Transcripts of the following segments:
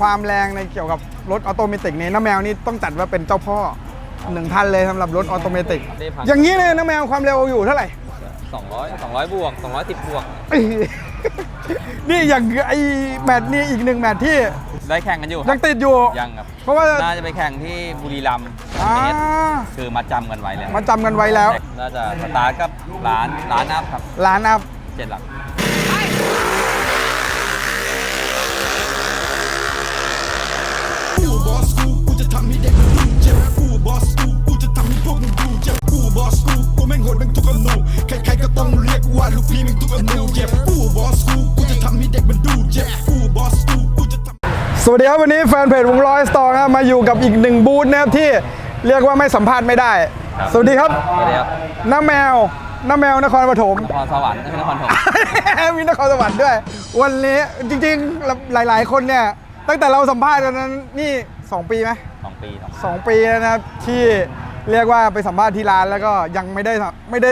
ความแรงในเกี่ยวกับรถออโตเมติกนี้น้าแมวนี่ต้องจัดว่าเป็นเจ้าพ่อหนึ่งท่านเลยสำหรับรถออโตเมติก ได้พังอย่างนี้เลยน้าแมวความเร็วอยู่เท่าไหร่200 200บวก210บวกเอ้ยนี่อย่างไอแมตช์นี่อีกหนึ่งแมตช์ที่ได้แข่งกันอยู่คยัรับงติดอยู่ ยังครับเพราะว่าน่าจะไปแข่งที่บุรีรัมย์อ่าเมตรคือมาจำกันไว้แล้วมาจำกันไว้แล้ว น่าจะสตาร์ทกับร้านร้านอัพครับร้านอัพเจ็ดหลักกู งโหดแม่งทุกอนูใครๆก็ต้องเรียกว่าลูกพี่แม่งทุกอนูเจ็บกูบอสกูกูจะทำให้เด็กมันดูเจ็บกูบอสกูกูจะทำสวัสดีครับวันนี้แฟนเพจวงร้อยสตอร์ครับมาอยู่กับอีกหนึ่งบูธนะครับที่เรียกว่าไม่สัมภาษณ์ไม่ได้ สวัสดีครับสวัสดีครับน้าแมวน้าแมวนครปฐมนครสวรรค์นครถมมีนครสวรรค์ด้วย วันนี้จริงๆหลายๆ คนเนี่ยตั้งแต่เราสัมภาษณ์กันนั้นนี่ 2 ปีไหมสองปีสองสองปีแล้วนะครับที่ เรียกว่าไปสัมภาษณ์ที่ร้านแล้วก็ยังไม่ได้ไม่ได้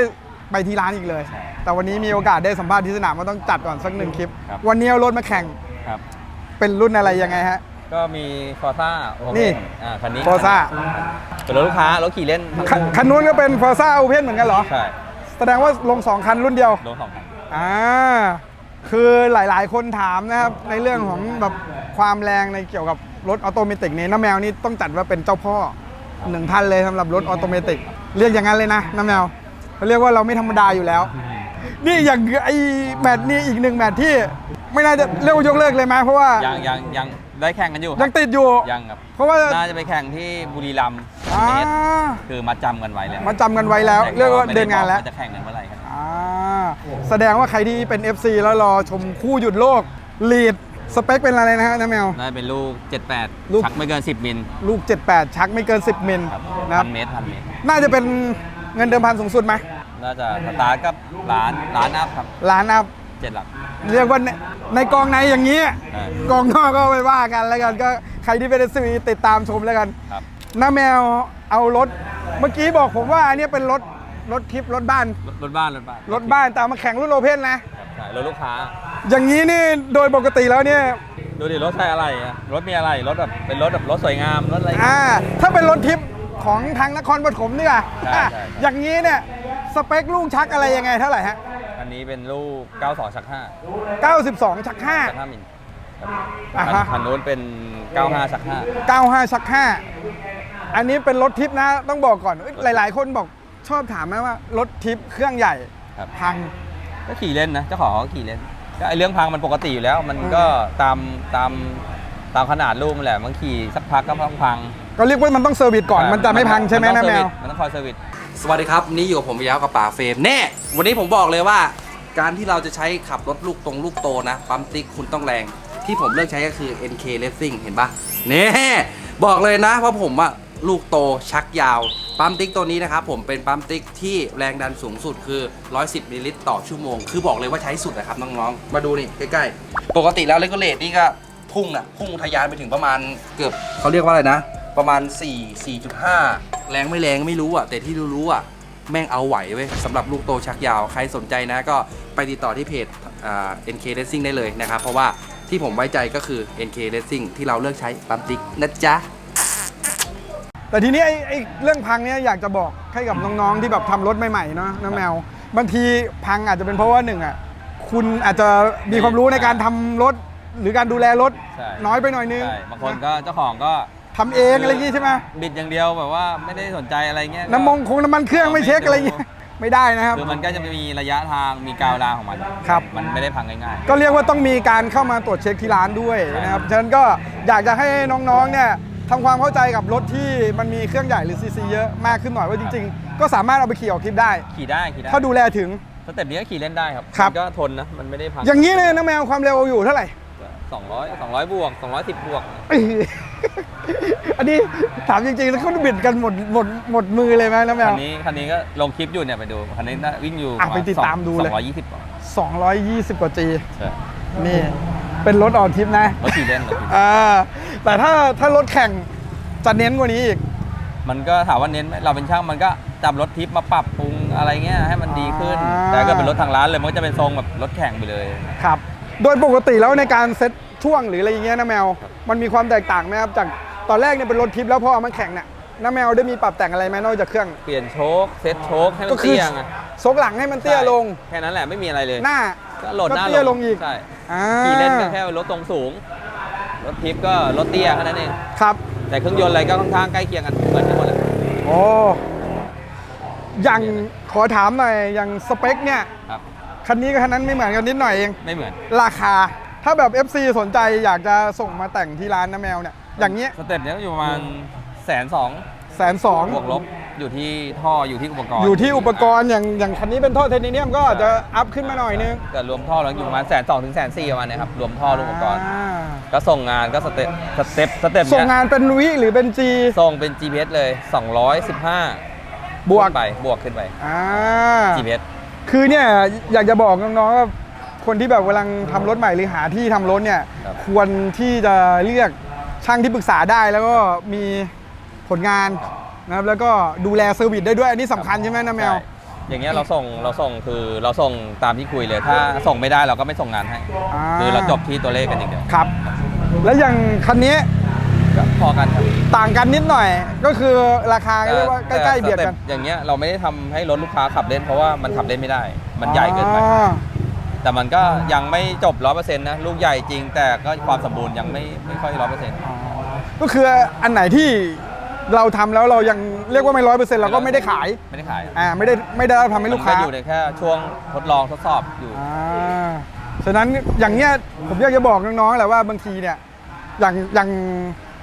ไปที่ร้านอีกเลย แต่วันนี้มีโอกาสได้สัมภาษณ์ที่สนามก็ต้องจัดก่อนสักหนึ่งคลิปวันนี้เอารถมาแข่งครับ เป็นรุ่นอะไรยังไงฮะ ก็มีฟอร์ซ่านี่อ่าคันนี้ Forza เป็นรถลูกค้ารถขี่เล่นทั้งคันคันนู้นก็เป็น f o r z a Open เหมือนกันเหรอ ใช่แสดงว่าลง2คันรุ่นเดียวลงสองคัน อ่า คือหลายๆ คนถามนะครับ ในเรื่องของแบบความแรงในเกี่ยวกับรถออโตเมติกนี้น้าแมวนี่ต้องจัดว่าเป็นเจ้าพ่อ หนึ่งท่านเลยสำหรับรถออโตเมติกเรียกอย่างนั้นเลยนะน้าแมวเขาเรียกว่าเราไม่ธรรมดาอยู่แล้ว นี่อย่างไอแมตช์นี่อีกหนึ่งแมตช์ที่ ไม่น่าจะเรียกว่ายกเลิกเลยไหมเพราะว่ายังยังยังได้แข่งกันอยู่คยัรับงติดอยู่ ยังครับเพราะว่า น่าจะไปแข่งที่บุรีรัมย์อ่า เมตรคือมาจำกันไว้แล้วมาจำกันไว้แล้วเรียกว่าเดินงานแล้ว จะแข่งกันเมื่อไหร่ครับ อ่าแสดงว่าใครที่เป็น FC แล้วรอชมคู่หยุดโลกลีด สเปคเป็นอะไรนะฮะน้าแมวน่าจะเป็นลูก 78 ลูก ชักไม่เกิน 10 มิลลูก 78 ชักไม่เกิน 10มิลครับนะครับพันเมตรพันเมตร น่าจะเป็นเงินเดิมพันสูงสุดไหมน่าจะสตาร์ทกับร้านร้านอัพครับล้านอัพ เจ็ดหลัก เรียกว่าในในกองในอย่างนี้ ใช่ กองนอกก็ไปว่ากันแล้วกันก็ใครที่เป็น FC ติดตามชมแล้วกันครับ น้าแมวเอารถ เมื่อกี้บอกผมว่าอันนี้เป็นรถรถทิปรถบ้าน รถรถบ้านรถบ้านรถบ้านแต่เอามาแข่งรุ่นโอเพ่นนะครับใช่รถลูกค้า อย่างนี้นี่โดยปกติแล้วเนี่ยดูดิรถใช้อะไรอะรถมีอะไรรถแบบเป็นรถแบบรถสวยงามรถอะไร อ่าถ้าเป็นรถทิปของทางนครปฐมนี่อะใช่อะใช่ อย่างนี้เนี่ยสเปคลูกชักอะไรยังไงเท่าไหร่ฮะ อันนี้เป็นลูก 92ชัก5 92 ชัก ชัก5มิลครับอ่าฮะ คันนู้นเป็น 95ชัก5 95 ชัก 5 อันนี้เป็นรถทิปนะต้องบอกก่อนเอ้ยหลายๆ คนบอกชอบถามนะว่ารถทิปเครื่องใหญ่5ครับ พัง ก็ขี่เล่นนะเจ้าของเขาก็ขี่เล่น ก็ไอเรื่องพังมันปกติอยู่แล้ว มันก็ตามตามตามขนาดลูกมันแหละมันขี่สักพักก็ต้องพังก็เรียกว่ามันต้องเซอร์วิสก่อนมันจะไม่พังใช่ไหมต้นะองแมเซอร์ววิสมันต้องคอยเซอร์วิสสวัสดีครับวันนี่อยู่กับผมยาวกับป่าเฟรมแน่วันนี้ผมบอกเลยว่า การที่เราจะใช้ขับรถลูกตรงลูกโตนะปั๊มติ๊กคุณต้องแรง ที่ผมเลือกใช้ก็คือ NK Racing เห็นปะเน่บอกเลยนะว่าผมอะลูกโตชักยาว ปั๊มติ๊กตัวนี้นะครับผมเป็นปั๊มติ๊กที่แรงดันสูงสุดคือ 110มิลลิลิตรต่อชั่วโมง คือบอกเลยว่าใช้สุดนะครับน้องๆ มาดูนี่ใกล้ๆ ปกติแล้วเลกเลตนี่ก็พุ่งอะพุ่งทะยานไปถึงประมาณเกือบเขาเรียกว่าอะไรนะ ประมาณ 4 4.5 แรงไม่แรงไม่รู้อะ แต่ที่รู้ๆอะแม่งเอาไหวเว้ยสำหรับลูกโตชักยาว ใครสนใจนะก็ไปติดต่อที่เพจอ่า NK Racing ได้เลยนะครับ เพราะว่าที่ผมไว้ใจก็คือ NK Racing ที่เราเลือกใช้ปั๊มติ๊กนะจ๊ะ แต่ทีนี้ไอ้ไอ้เรื่องพังเนี่ยอยากจะบอกให้กับน้องๆที่แบบทำรถใหม่ๆเนาะน้าแมว บางทีพังอาจจะเป็นเพราะว่าหนึ่งอะคุณอาจจะมีความรู้ในการทำรถ หรือการดูแลรถใช่ น้อยไปหน่อยนึงใช่บางคนก็เจ้าของก็ทำเองอะไรอย่างงี้ใช่ไหมบิดอย่างเดียวแบบว่าไม่ได้สนใจอะไรเงี้ยก็ น้ำมงคงน้ำมันเครื่องไม่เช็คอะไรอย่างเงี้ยไม่ได้นะครับ คือมันก็จะมีระยะทางมีกาวลาของมันครับ มันไม่ได้พังง่าย ก็เรียกว่าต้องมีการเข้ามาตรวจเช็คที่ร้านด้วยนะครับ ฉะนั้นก็อยากจะให้น้องๆเนี่ย ทำความเข้าใจกับรถที่มันมีเครื่องใหญ่หรือซีซีเยอะมากขึ้นหน่อยว่าจริง ๆ ก็สามารถเอาไปขี่ออกทริปได้ๆขี่ได้ขี่ได้ถ้าดูแลถึง สเต็ปนี้ก็ขี่เล่นได้ครับครับ มันก็ทนนะ มันไม่ได้พังอย่างนี้เลยนะแมวความเร็วอยู่เท่าไหร่ 200 200 บวก 210 บวกเอ้ยอันนี้ถามจริงๆ แล้วเขาบิดกันหมดหมดหมดมือเลยไหมนะแมคัวน นี้คันนี้ก็ลงคลิปอยู่เนี่ยไปดู คันนี้น่าวิ่งอยู่อะไปติดตามดูเลย 220กว่า220 กว่า G ใช่นี่ เป็นรถออกทริปนะ รถขี่เล่นรถขี่เล่น อ่า แต่ถ้าถ้ารถแข่งจะเน้นกว่านี้อีก มันก็ถามว่าเน้นไหมเราเป็นช่างมันก็จับรถทิปมาปรับปรุงอะไรเงี้ยให้มันดีขึ้น อ่า แต่ก็เป็นรถทางร้านเลยมันก็จะเป็นทรงแบบรถแข่งไปเลย ครับ โดยปกติแล้วในการเซ็ตช่วงหรืออะไรอย่างเงี้ยนะแมว มันมีความแตกต่างไหมครับจากตอนแรกเนี่ยเป็นรถทิปแล้วพอเอามาแข่งเนี่ยน้าแมวได้มีปรับแต่งอะไรไหมนอกจากเครื่อง เปลี่ยนโชคเซ็ตโชคให้มัก็นคือเตี้ยไงซกหลังให้มันเตี้ยลง ใช่แค่นั้นแหละไม่มีอะไรเลยหน้า ก็โหลดหน้าก็เตี้ยลงอีก ใช่อ่าขี่เล่นก็แค่รถตรงสูง รถทิปก็รถเตี้ยแค่นั้นเอง ครับ แต่เครื่องยนต์อะไรก็ค่อนข้างใกล้เคียงกันเหมือนกันหมดเลยโอ้อย่างขอถามหน่อยอย่างสเปคเนี่ยครับ คันนี้กับคันนั้นไม่เหมือนกันนิดหน่อยเอง ไม่เหมือนราคาถ้าแบบ FC สนใจอยากจะส่งมาแต่งที่ร้านนะแมวเนี่ยอย่างเงี้ยสเต็ปเนี้ยก็อยู่ประมาณแสนสองแสนสองบวกลบ อยู่ที่ท่ออยู่ที่อุปกรณ์อยู่ที่อุปกรณ์อย่างอย่างคันนี้เป็นท่อไทเทเนียมก็อาจจะอัพขึ้นมาหน่อยนึงแต่รวมท่อแล้วอยู่ประมาณแสนสองถึงแสนสี่ประมาณเนี้ยครับรวมท่อรวมอุปกรณ์อ่าก็ส่งงานก็สเต็ปสเต็ปสเต็ปส่งเนี้ยงานเป็นวิหรือเป็น G ส่งเป็น GPS เลย 215บวกขึ้นไปบวกขึ้นไป อ่า GPS คือเนี่ยอยากจะบอกน้องๆว่าคนที่แบบกำลังทำรถใหม่หรือหาที่ทำรถเนี่ย ครับ ควรที่จะเรียกช่างที่ปรึกษาได้แล้วก็มีผลงาน นะครับแล้วก็ดูแลเซอร์วิสได้ด้วยอันนี้สำคัญใช่ไหมนะแมว ใช่อย่างเงี้ยเราส่งเราส่งคือเราส่งตามที่คุยเลย ถ้าส่งไม่ได้เราก็ไม่ส่งงานให้ อ่า คือเราจบที่ตัวเลขกันอย่างเดียวครับ แล้วอย่างคันนี้ก็พอกันครับต่างกันนิดหน่อย ก็คือราคาก็เรียกว่าใกล้ๆเบียดกันแต่สต็ปอย่างเงี้ยเราไม่ได้ทำให้รถลูกค้าขับเล่นเพราะว่ามันขับเล่นไม่ได้ มันใหญ่เกินไป อ๋อแต่มันก็ยังไม่จบร้อยเปอร์เซ็นต์นะ ลูกใหญ่จริงแต่ก็ความสมบูรณ์ยังไม่ไม่ค่อยร้อยเปอร์เซ็นต์ก็คืออันไหนที่ เราทำแล้วเรายังเรียกว่าไม่ร้อยเปอร์เซ็นต์เราก็ไม่ได้ขายไม่ได้ขายอ่าไม่ได้ไม่ได้ทำให้ลูกค้า มันอยู่ในแค่ช่วงทดลองทดสอบอยู่ อ่าฉะนั้นอย่างเงี้ยผมอยากจะบอกน้องๆแหละว่าบางทีเนี่ยอย่างอย่าง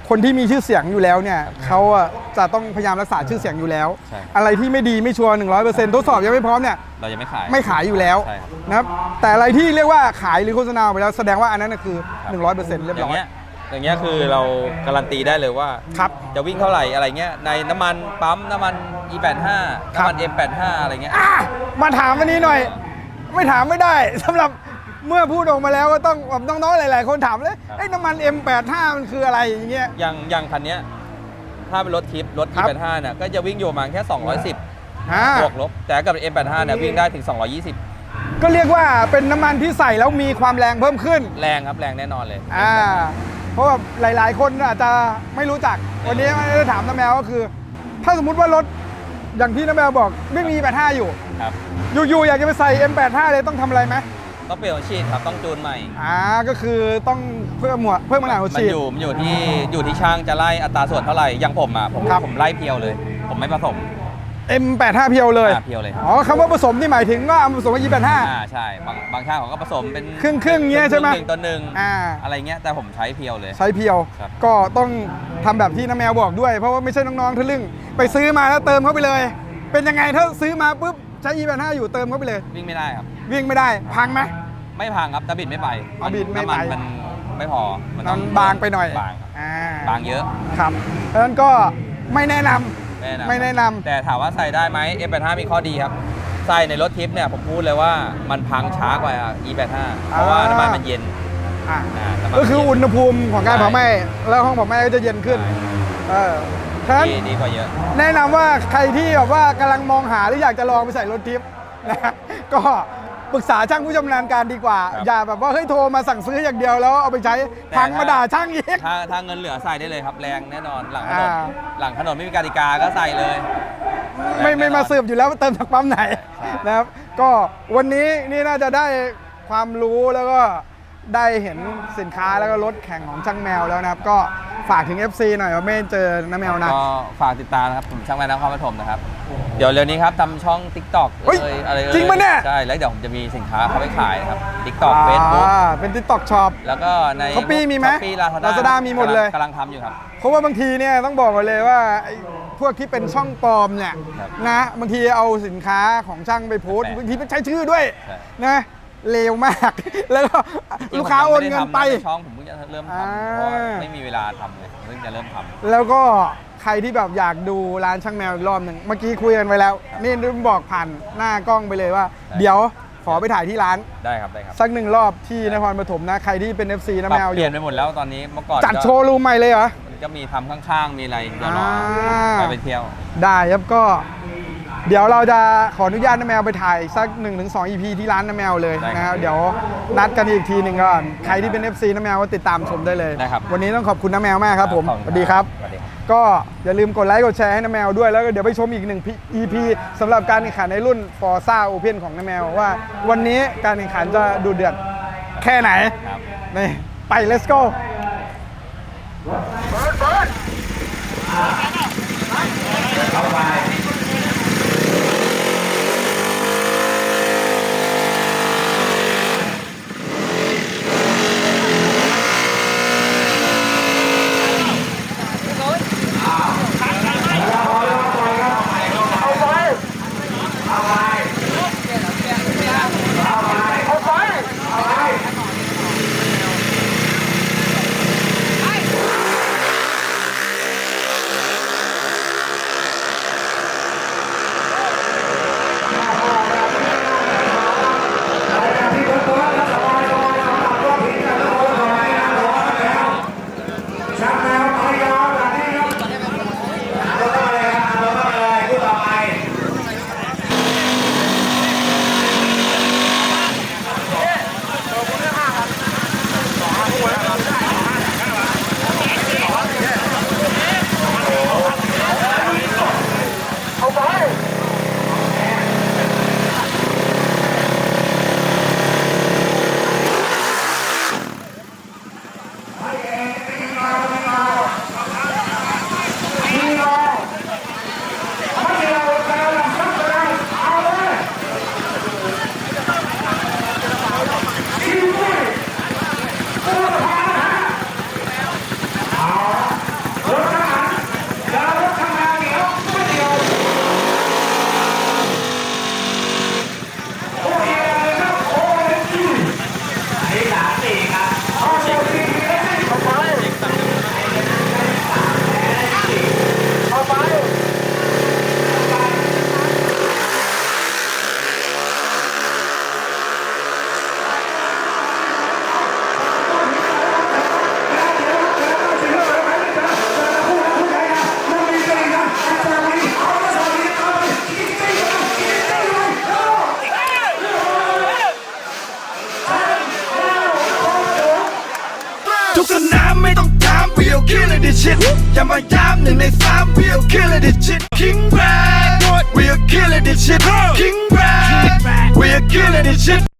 คนที่มีชื่อเสียงอยู่แล้วเนี่ยเขาอะจะต้องพยายามรักษาชื่อเสียงอยู่แล้ว ใช่ อะไรที่ไม่ดีไม่ชัวร์หนึ่งร้อยเปอร์เซ็นต์ทดสอบยังไม่พร้อมเนี่ยเรายังไม่ขาย ไม่ขายอยู่แล้วใช่ครับ นะครับแต่อะไรที่เรียกว่าขายหรือโฆษณาไปแล้วแสดงว่าอันนั้นนะคือครับ100%เรียบอร้ย่าองยเงี้ย อย่างเงี้ยคือเราการันตีได้เลยว่า ครับ จะวิ่งเท่าไหร่อะไรเงี้ยในน้ำมันปั๊มน้ำมัน E85 ครับ น้ำมัน M85 อะไรเงี้ยอะมาถามวันนี้หน่อย ไม่ถามไม่ได้สำหรับเมื่อพูดออกมาแล้วก็ต้องแบบน้องๆหลาย ๆ คนถามเลยครับไอ้น้ำมัน M85 มันคืออะไรอย่างเงี้ย อย่างอย่างคันเนี้ยถ้าเป็นรถทิปรถ ครับ E85 เนี่ยก็จะวิ่งอยู่ประมาณแค่ 210อ่าบวกลบ แต่กับ M85 เนี่ยวิ่งได้ถึง 220 ก็เรียกว่าเป็นน้ำมันที่ใส่แล้วมีความแรงเพิ่มขึ้น แรงครับแรงแน่นอนเลย อ่า เพราะว่าหลาย ๆ คนอาจจะไม่รู้จัก วันนี้ไม่ได้ถามน้าแมวก็คือ ถ้าสมมุติว่ารถอย่างที่น้าแมวบอกไม่มี85อยู่ ครับ อยู่ ๆ อยากจะไปใส่ M85 เลยต้องทำอะไรไหมต้องเปลี่ยนหัวฉีดครับต้องจูนใหม่ อ่าก็คือต้องเพิ่มหัวเพิ่มขนาดหัวมันฉีด อยู่มันอยู่ที่อยู่ที่ช่างจะไล่อัตราส่วนเท่าไหร่อย่างผมอะผมครับ ผมไล่เพียวเลย ผมไม่ผสม M85 เพียวเลยอ่าเพียวเลยครับ อ๋อคำว่าผสมนี่หมายถึงว่าเอามาผสมกับ อ่า285 ใช่ บางบางช่างเขาก็ผสมเป็นครึ่งๆเงี้ยใช่ไหม หนึ่งต่อหนึ่งอ่า อะไรเงี้ยแต่ผมใช้เพียวเลย ใช้เพียว ครับ ก็ต้องทำแบบที่น้าแมวบอกด้วย เพราะว่าไม่ใช่น้องๆทะลึ่งไปซื้อมาแล้วเติมเข้าไปเลย เป็นยังไงถ้าซื้อมาปุ๊บใช้ E85 อยู่เติมเข้าไปเลย วิ่งไม่ได้ครับ วิ่งไม่ได้พังไหม ไม่พังครับแต่บิดไม่ไปอ๋อบิดไม่ไป น้ำมันมันไม่พอมันมัต้อนงบางไปหน่อยบางครับอ่าบางเยอะ ครับเพราะฉะนั้นก็ไม่แนะนำไม่ แนะนำไม่แนะนำ แต่ถามว่าใส่ได้ไหม F85 มีข้อดีครับ ใส่ในรถทิปเนี่ยผมพูดเลยว่ามันพังช้ากว่า E85 เพราะว่าอ่าน้ำมันมันเย็นอ่าอ่าน้ำมันก็คือเย็นอุณหภูมิของการใช่เผาไหม้แล้วห้องเผาไหม้ก็จะเย็นขึ้นเออฉะนั้น ดีดีกว่าเยอะ แนะนำว่าใครที่แบบว่ากำลังมองหาหรืออยากจะลองไปใส่รถทิปนะ ก็ ปรึกษาช่างผู้ชำนาญการดีกว่า ครับอย่าแบบว่าเฮ้ยโทรมาสั่งซื้ออย่างเดียวแล้วเอาไปใช้แต่พังมาถ้าด่าช่างอีก ถ้าถ้าเงินเหลือใส่ได้เลยครับ แรงแน่นอนหลังถนนอ่า หลังถนนไม่มีกติกาก็ใส่เลยไม่แรงแน่นอน ไม่มาสืบอยู่แล้วว่าเติมจากปั๊มไหนใช่นะครับ ก็วันนี้นี่น่าจะได้ความรู้แล้วก็ ได้เห็นสินค้าแล้วก็รถแข่งของช่างแมวแล้วนะครับ ก็ฝากถึง FC หน่อยว่าไม่เจอน้าแมวนะ ก็ฝากติดตามนะครับผมช่างแม่นครปฐมนะครับ เดี๋ยวเร็วนี้ครับทำช่อง TikTok เฮ้ยเอ่ยอะไรเอ่ยจริงปะเนี่ย ใช่แล้วเดี๋ยวผมจะมีสินค้าเข้าไปขายนะครับ TikTok Facebook อ่าเป็น TikTok Shop แล้วก็ใน Shopee มีไหม Shopee Lazada Lazada มีหมดเลย กำลังทำอยู่ครับ เพเพราะว่าบางทีเนี่ยต้องบอกไว้เลยว่าไอ้พวกที่เป็นช่องปลอมเนี่ยครับนะบางทีเอาสินค้าของช่างไปโพสต์แปลกบางทีมันใช้ชื่อด้วยใช่ นะ เลวมาก แล้วก็จริงๆลูกค้าโอนเงินไปผมยังม่ด้ทำะในช่องผมเพิ่งจะเริ่มอ่าทำเพราะว่าไม่มีเวลาทำเลยเพิ่งจะเริ่มทำ แล้วก็ใครที่แบบอยากดูร้านช่างแมวอีกรอบหนึ่งเมื่อกี้คุยกันไปแล้วนี่ลืมบอกผ่านหน้ากล้องไปเลยว่า ได้ เดี๋ยวขอไปถ่ายที่ร้าน ได้ครับได้ครับสักหนึ่งรอบที่นครปฐมนะ ใครที่เป็น FC นะปรับแมวอเปลี่ยู่ยนไปหมดแล้วตอนนี้เมื่อก่อนจัดก็โชว์รูมใหม่เลยเหรอมันก็มีทำข้างๆ มีอะไรเดี๋ยวรออ่าไปไปเที่ยว ได้ครับก็ เดี๋ยวเราจะขออนุญาตน้าแมวไปถ่ายสัก1-2 EP ที่ร้านน้าแมวเลยได้ครับนะครับเดี๋ยวนัดกันอีกทีหนึ่งก่อนใครที่เป็น FC น้าแมวก็ติดตามชมได้เลย ได้ครับ วันนี้ต้องขอบคุณน้าแมวมากครับผมขอณสวัสดีครับ สวัสดีครับ ก็อย่าลืมกดไลค์กดแชร์ให้น้าแมวด้วยแล้วก็เดี๋ยวไปชมอีกหนึ่ง EP สำหรับการแข่งขันในรุ่น Forza Open ของน้าแมวว่า วันนี้การแข่งขันจะดูเดือดแค่ไหนครับ นี่ไป let's go ทุ We'll kill this shit. Yeah, my time in this time. We'll kill this shit. King Brad. We're killing this shit. King Brad. We're killing this shit.